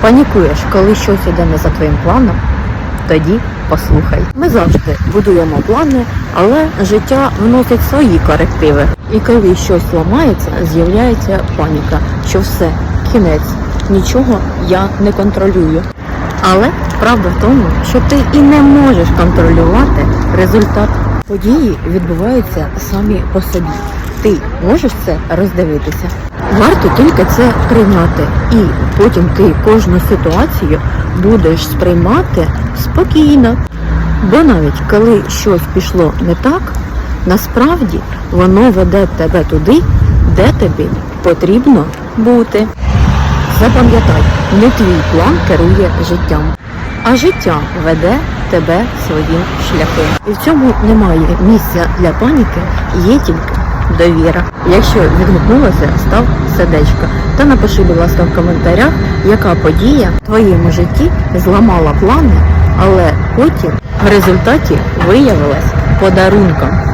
Панікуєш, коли щось іде не за твоїм планом? Тоді послухай. Ми завжди будуємо плани, але життя вносить свої корективи. І коли щось ламається, з'являється паніка, що все, кінець, нічого я не контролюю. Але правда в тому, що ти і не можеш контролювати результат. Події відбуваються самі по собі. Ти можеш це роздивитися. Варто тільки це прийняти, і потім ти кожну ситуацію будеш сприймати спокійно. Бо навіть коли щось пішло не так, насправді воно веде тебе туди, де тобі потрібно бути. Запам'ятай, не твій план керує життям, а життя веде тебе своїм шляхом. І в цьому немає місця для паніки, є тільки довіра. Якщо відгукнулося, став сердечко та напиши, будь ласка, в коментарях, яка подія в твоєму житті зламала плани, але потім в результаті виявилась подарунком.